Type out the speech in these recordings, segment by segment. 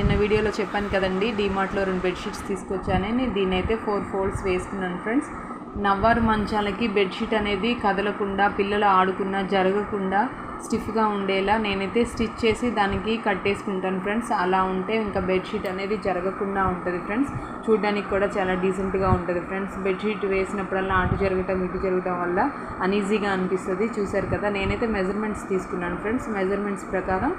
నిన్న వీడియోలో చెప్పాను కదండి డీమార్ట్లో రెండు బెడ్షీట్స్ తీసుకొచ్చానని దీన్ని అయితే ఫోర్ ఫోల్డ్స్ వేసుకున్నాను ఫ్రెండ్స్ నవ్వారు మంచాలకి బెడ్షీట్ అనేది కదలకుండా పిల్లలు ఆడుకున్నా జరగకుండా స్టిఫ్గా ఉండేలా నేనైతే స్టిచ్ చేసి దానికి కట్టేసుకుంటాను ఫ్రెండ్స్ అలా ఉంటే ఇంకా బెడ్షీట్ అనేది జరగకుండా ఉంటుంది ఫ్రెండ్స్ చూడడానికి కూడా చాలా డీసెంట్గా ఉంటుంది ఫ్రెండ్స్ బెడ్షీట్ వేసినప్పుడల్లా అటు జరగటం ఇటు జరగటం వల్ల అనీజీగా అనిపిస్తుంది. చూశారు కదా నేనైతే మెజర్మెంట్స్ తీసుకున్నాను ఫ్రెండ్స్ మెజర్మెంట్స్ ప్రకారం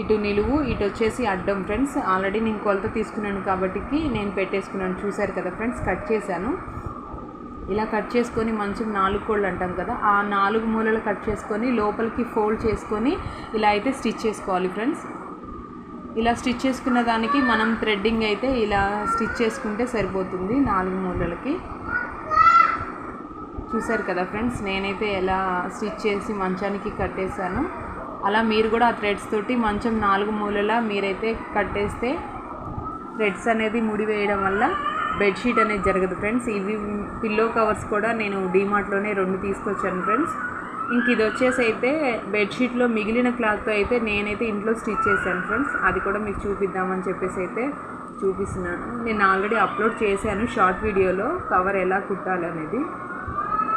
ఇటు నిలువు ఇటు వచ్చేసి అడ్డం ఫ్రెండ్స్ ఆల్రెడీ నేను కొలత తీసుకున్నాను కాబట్టి నేను పెట్టేసుకున్నాను. చూశారు కదా ఫ్రెండ్స్ కట్ చేశాను. ఇలా కట్ చేసుకొని మంచిగా నాలుగు కోళ్ళు అంటాం కదా ఆ నాలుగు మూలలు కట్ చేసుకొని లోపలికి ఫోల్డ్ చేసుకొని ఇలా అయితే స్టిచ్ చేసుకోవాలి ఫ్రెండ్స్ ఇలా స్టిచ్ చేసుకున్న దానికి మనం థ్రెడ్డింగ్ అయితే ఇలా స్టిచ్ చేసుకుంటే సరిపోతుంది నాలుగు మూలలకి. చూసారు కదా ఫ్రెండ్స్ నేనైతే ఎలా స్టిచ్ చేసి మంచానికి కట్టేశాను. అలా మీరు కూడా ఆ థ్రెడ్స్ తోటి మంచం నాలుగు మూలలా మీరైతే కట్టేస్తే థ్రెడ్స్ అనేది ముడి వేయడం వల్ల బెడ్షీట్ అనేది జరగదు ఫ్రెండ్స్ ఇవి పిల్లో కవర్స్ కూడా నేను డీమార్ట్లోనే రెండు తీసుకొచ్చాను ఫ్రెండ్స్ ఇంక ఇది వచ్చేసి అయితే బెడ్షీట్లో మిగిలిన క్లాత్తో అయితే నేనైతే ఇంట్లో స్టిచ్ చేశాను ఫ్రెండ్స్ అది కూడా మీకు చూపిద్దామని చెప్పేసి అయితే చూపిస్తున్నాను. నేను ఆల్రెడీ అప్లోడ్ చేశాను షార్ట్ వీడియోలో కవర్ ఎలా కుట్టాలి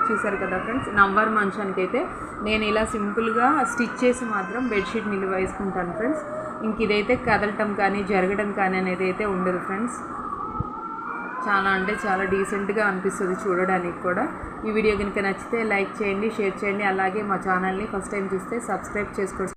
చూశారు కదా ఫ్రెండ్స్? నవ్వర్ మంచానికి అయితే నేను ఇలా సింపుల్గా స్టిచ్ చేసి మాత్రం బెడ్షీట్ నిలువ వేసుకుంటాను ఫ్రెండ్స్. ఇంక ఇదైతే కదలటం కానీ జరగడం కానీ అనేది అయితే ఉండదు ఫ్రెండ్స్. చాలా అంటే చాలా డీసెంట్గా అనిపిస్తుంది చూడడానికి కూడా. ఈ వీడియో కనుక నచ్చితే లైక్ చేయండి షేర్ చేయండి. అలాగే మా ఛానల్ని ఫస్ట్ టైం చూస్తే సబ్స్క్రైబ్ చేసుకోండి.